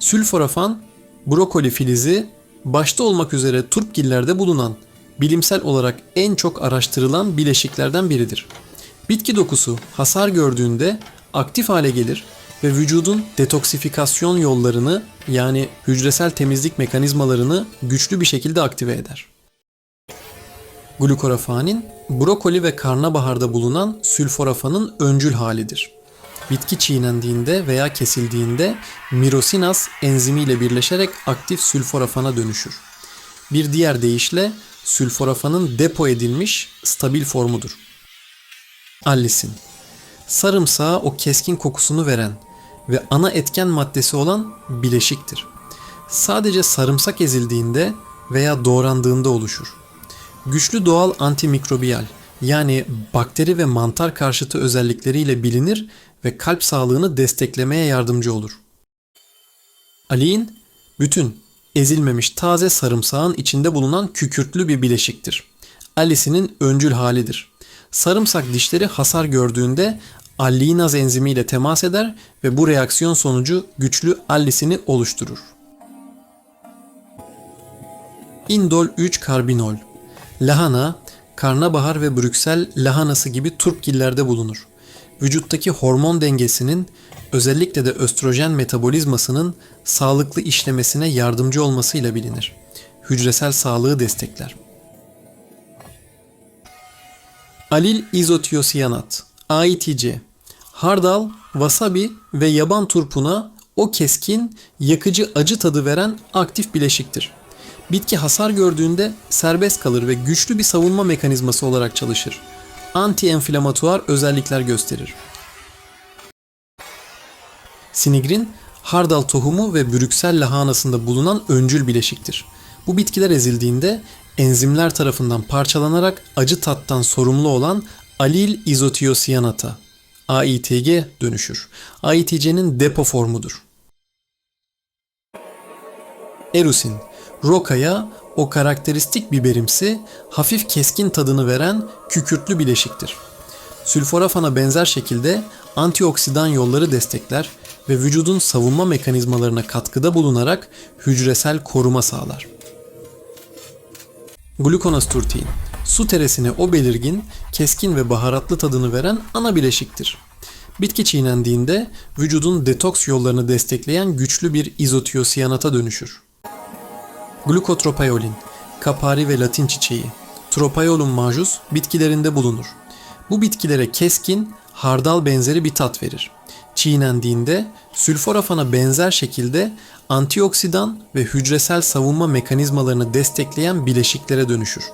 Sülforafan, brokoli filizi başta olmak üzere turpgillerde bulunan bilimsel olarak en çok araştırılan bileşiklerden biridir. Bitki dokusu hasar gördüğünde aktif hale gelir ve vücudun detoksifikasyon yollarını yani hücresel temizlik mekanizmalarını güçlü bir şekilde aktive eder. Glukorafanin, brokoli ve karnabaharda bulunan sülforafanın öncül halidir. Bitki çiğnendiğinde veya kesildiğinde mirosinaz enzimiyle birleşerek aktif sülforafana dönüşür. Bir diğer deyişle sülforafanın depo edilmiş stabil formudur. Allisin Sarımsağa o keskin kokusunu veren ve ana etken maddesi olan bileşiktir. Sadece sarımsak ezildiğinde veya doğrandığında oluşur. Güçlü doğal antimikrobiyal yani bakteri ve mantar karşıtı özellikleriyle bilinir ve kalp sağlığını desteklemeye yardımcı olur. Aliin, bütün ezilmemiş taze sarımsağın içinde bulunan kükürtlü bir bileşiktir. Allisinin öncül halidir. Sarımsak dişleri hasar gördüğünde alliinaz enzimiyle temas eder ve bu reaksiyon sonucu güçlü allisini oluşturur. Indol 3 karbinol Lahana, karnabahar ve Brüksel lahanası gibi turpgillerde bulunur. Vücuttaki hormon dengesinin özellikle de östrojen metabolizmasının sağlıklı işlemesine yardımcı olmasıyla bilinir. Hücresel sağlığı destekler. Alil izotiyosiyanat AITC Hardal, wasabi ve yaban turpuna o keskin, yakıcı acı tadı veren aktif bileşiktir. Bitki hasar gördüğünde serbest kalır ve güçlü bir savunma mekanizması olarak çalışır. Anti-enflamatuar özellikler gösterir. Sinigrin, hardal tohumu ve brüksel lahanasında bulunan öncül bileşiktir. Bu bitkiler ezildiğinde enzimler tarafından parçalanarak acı tattan sorumlu olan alil izotiyosiyanata AITG dönüşür. AITC'nin depo formudur. Erusin, rokaya o karakteristik biberimsi, hafif keskin tadını veren kükürtlü bileşiktir. Sülforafana benzer şekilde antioksidan yolları destekler ve vücudun savunma mekanizmalarına katkıda bulunarak hücresel koruma sağlar. Glukonasturtein, su teresine o belirgin, keskin ve baharatlı tadını veren ana bileşiktir. Bitki çiğnendiğinde vücudun detoks yollarını destekleyen güçlü bir izotiyosiyanata dönüşür. Glukotropaiolin, kapari ve latin çiçeği, Tropaiolum majus bitkilerinde bulunur. Bu bitkilere keskin, hardal benzeri bir tat verir. Çiğnendiğinde sülforafana benzer şekilde antioksidan ve hücresel savunma mekanizmalarını destekleyen bileşiklere dönüşür.